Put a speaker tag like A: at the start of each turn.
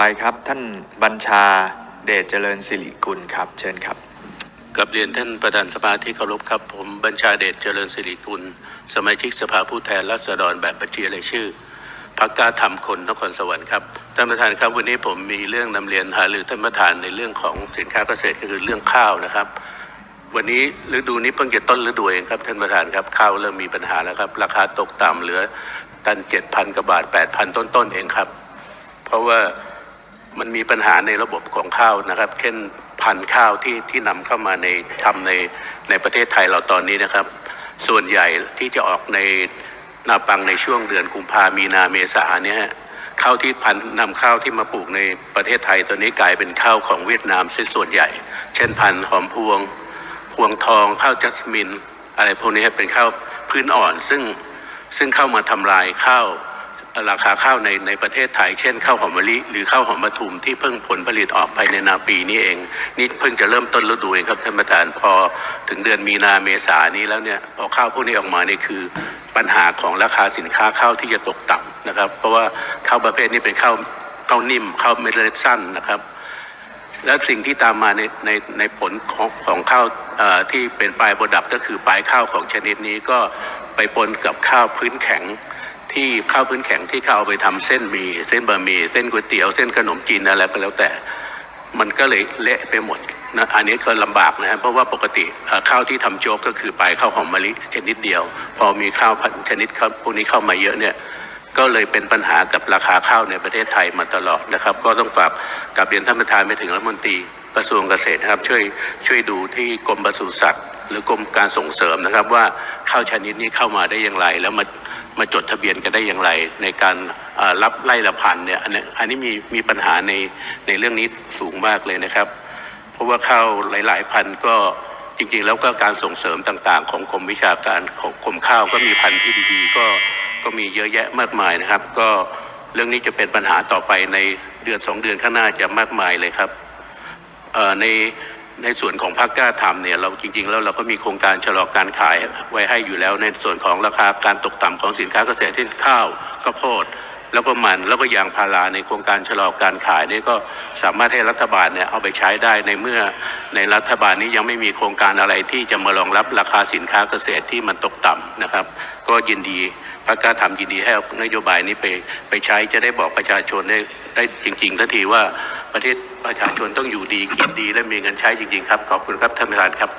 A: ไปครับท่านบัญชาเดชเจริญสิริกุลครับ เชิญครับ
B: กับเรียนท่านประธานสภาที่เคารพครับ ผมบัญชาเดชเจริญสิริกุลสมาชิกสภาผู้แทนราษฎรแบบบัญชีรายชื่อพักกล้าทำคนนครสวรรค์ครับท่านประธานครับวันนี้ผมมีเรื่องนำเรียนหารือท่านประธานในเรื่องของสินค้าเกษตรก็คือเรื่องข้าวนะครับ วันนี้ฤดูนี้เพิ่งจะต้นฤดูเองครับท่านประธานครับข้าวเริ่มมีปัญหาแล้วครับ ราคาตกต่ำเหลือตันเจ็ดพันกว่าบาทแปดพันต้นๆเองครับ เพราะว่า มันมีปัญหาในระบบของข้าวนะครับเช่นพันธุ์ข้าวที่ที่นำเข้ามาในทำในในประเทศไทยเราตอนนี้นะครับ ส่วนใหญ่ที่จะออกในนาปังในช่วงเดือนกุมภามีนาเมษาเนี่ยข้าวที่พันธุ์นำข้าวที่มาปลูกในประเทศไทยตอนนี้กลายเป็นข้าวของเวียดนามเสียส่วนใหญ่ เช่นพันธุ์หอมพวง พวงทองข้าวจัสมิน อะไรพวกนี้เป็นข้าวพื้นอ่อนซึ่งซึ่งเข้ามาทำลายข้าว ราคาข้าวในในประเทศไทย เช่นข้าวหอมมะลิหรือข้าวหอมมะทุมที่เพิ่งผลผลิตออกภายในนาปีนี้เองนี่เพิ่งจะเริ่มต้นฤดูเองครับท่านประธานพอถึงเดือนมีนาเมษานี้แล้วเนี่ยพอข้าวพวกนี้ออกมานี่คือปัญหาของราคาสินค้าข้าวที่จะตกต่ำนะครับ เพราะว่าข้าวประเภทนี้เป็นข้าวข้าวนิ่มข้าวเมล็กสั้นนะครับและสิ่งที่ตามมาในในในผลของของข้าวอ่อที่เป็นปลายโปรดักต์ก็คือปลายข้าวของชนิดนี้ก็ไปปนกับข้าวพื้นแข็ง ที่ข้าวพื้นแข็งที่เขาเอาไปทำเส้นมีเส้นบะหมี่เส้นก๋วยเตี๋ยวเส้นขนมจีนอะไรก็แล้วแต่ มันก็เลยเละไปหมดนะอันนี้ก็ลำบากนะเพราะว่าปกติข้าวที่ทำโจ๊กก็คือปลายข้าวหอมมะลิชนิดเดียว พอมีข้าวพันชนิดข้าวพวกนี้เข้ามาเยอะเนี่ยก็เลยเป็นปัญหากับราคาข้าวในประเทศไทยมาตลอดนะครับ ก็ต้องฝากกับเรียนท่านประธานไปถึงรัฐมนตรีกระทรวงเกษตรนะครับ ช่วยช่วยดูที่กรมปศุสัตว์ หรือกรมการส่งเสริมนะครับว่าข้าวชนิดนี้เข้ามาได้อย่างไร แล้วมามาจดทะเบียนกันได้อย่างไร ในการรับไล่ละพันเนี่ยอันนี้อันนี้มีมีปัญหาในในเรื่องนี้สูงมากเลยนะครับ เพราะว่าข้าวหลาย ๆ พันก็จริงๆ แล้วก็การส่งเสริมต่างๆ ของกรมวิชาการของกรมข้าวก็มีพันธุ์ที่ดีๆ ก็ก็มีเยอะแยะมากมายนะครับ ก็เรื่องนี้จะเป็นปัญหาต่อไปในเดือนสองเดือนข้างหน้าจะมากมายเลยครับใน ในส่วนของภาคกล้าทำเนี่ยเราจริง ๆ แล้วเราก็มีโครงการชะลอการขายไว้ให้อยู่แล้วในส่วนของราคาการตกต่ำของสินค้าเกษตรเช่นข้าวข้าวโพดแล้วก็มันแล้วก็ยางพาราในโครงการชะลอการขายนี่ก็สามารถให้รัฐบาลเนี่ยเอาไปใช้ได้ในเมื่อในรัฐบาลนี้ยังไม่มีโครงการอะไรที่จะมารองรับราคาสินค้าเกษตรที่มันตกต่ำนะครับ ก็ยินดีพรรคกล้าทำยินดีให้นโยบายนี้ไปไปใช้จะได้บอกประชาชนได้ได้จริงๆทันทีว่า ประเทศประชาชนต้องอยู่ดีกินดีและมีเงินใช้จริงๆครับ ขอบคุณครับท่านประธานครับ